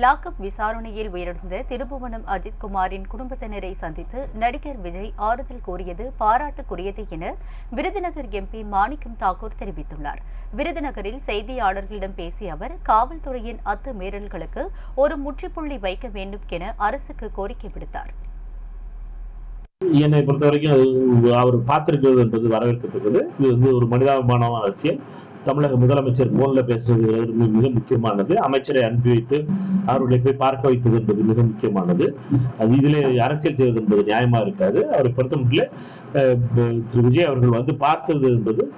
Lockup விசாரணையில் உயிரிழந்த திருபுவனம் அஜித்குமாரின் குடும்பத்தினரை சந்தித்து நடிகர் விஜய் ஆறுதல் கூறியது பாராட்டுக்குரியது என விருதுநகர் எம்பி மாணிக்கம் தாக்கூர் தெரிவித்துள்ளார். விருதுநகரில் செய்தியாளர்களிடம் பேசிய அவர் காவல்துறையின் அத்துமீறல்களுக்கு ஒரு முற்றுப்புள்ளி வைக்க வேண்டும் என அரசுக்கு கோரிக்கை விடுத்தார். என்னை பொறுத்த வரைக்கும் அவர் பார்த்திருக்கிறது என்பது வரவேற்கத்தக்கது. இது வந்து ஒரு மனிதாபிமான அரசியல். தமிழக முதலமைச்சர் போன்ல பேசுவது மிக- மிக முக்கியமானது. அமைச்சரை அனுப்பி வைத்து அவர்களை போய் பார்க்க வைத்தது என்பது மிக முக்கியமானது. அது இதிலே அரசியல் செய்வது என்பது நியாயமா இருக்காது. அவரை பொறுத்த மட்டும் திரு விஜய் அவர்கள் வந்து பார்த்தது என்பது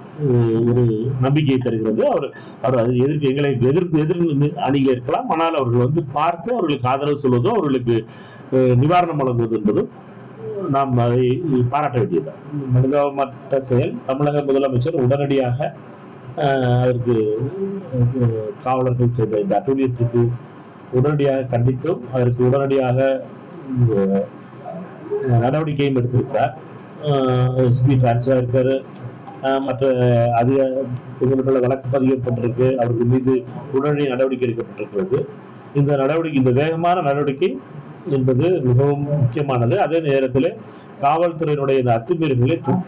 ஒரு நம்பிக்கையை தருகிறது. அவர் அவர் அது எதிர்ப்பு எங்களை எதிர்ப்பு எதிர் அணியில் இருக்கலாம். ஆனால் அவர்கள் வந்து பார்த்து அவர்களுக்கு ஆதரவு சொல்வதோ அவர்களுக்கு நிவாரணம் வழங்குவது என்பதும் நாம் அதை பாராட்ட வேண்டியது மனிதாபமற்ற செயல் தமிழக முதலமைச்சர் உடனடியாக அதற்கு காவலர்கள் செய்த இந்த அட்டூழியத்திற்கு உடனடியாக கண்டித்தும் அதற்கு உடனடியாக நடவடிக்கையும் எடுத்திருக்கிறார். எஸ்பி டிரான்ஸ்ஃபர் இருக்காரு. மற்ற அதிக இவர்கள் வழக்கு பதியப்பட்டிருக்கு அவர்கள் மீது உடனடி நடவடிக்கை எடுக்கப்பட்டிருக்கிறது. இந்த நடவடிக்கை இந்த வேகமான நடவடிக்கை என்பது மிகவும் முக்கியமானது. அதே நேரத்தில் காவல்துறையினுடைய இந்த அத்துமீறல்களை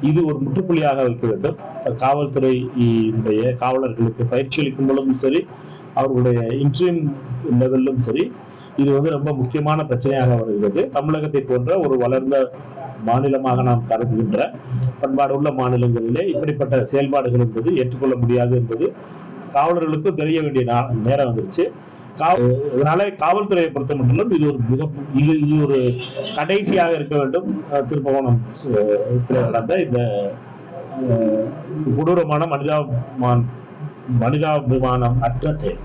இது ஒரு முற்றுப்புள்ளியாக வைக்க வேண்டும். காவல்துறையினுடைய காவலர்களுக்கு பயிற்சி அளிக்கும் பொழுதும் சரி அவர்களுடைய இன்ட்ரீம் லெவலிலும் சரி இது வந்து ரொம்ப முக்கியமான பிரச்சனையாக வருகிறது. தமிழகத்தை போன்ற ஒரு வளர்ந்த மாநிலமாக நாம் கருதுகின்ற பண்பாடு உள்ள மாநிலங்களிலே இப்படிப்பட்ட செயல்பாடுகள் என்பது ஏற்றுக்கொள்ள முடியாது என்பது காவலர்களுக்கும் தெரிய வேண்டிய நா- நேரம் வந்துருச்சு. இதனால காவல்துறையை பொறுத்த மட்டும் இது ஒரு மிக இது இது ஒரு கடைசியாக இருக்க வேண்டும். அஹ், திருப்பவனம் நடந்த இந்த கொடூரமான மனிதாபிமான் மனிதாபிமானம் அற்ற செயல்.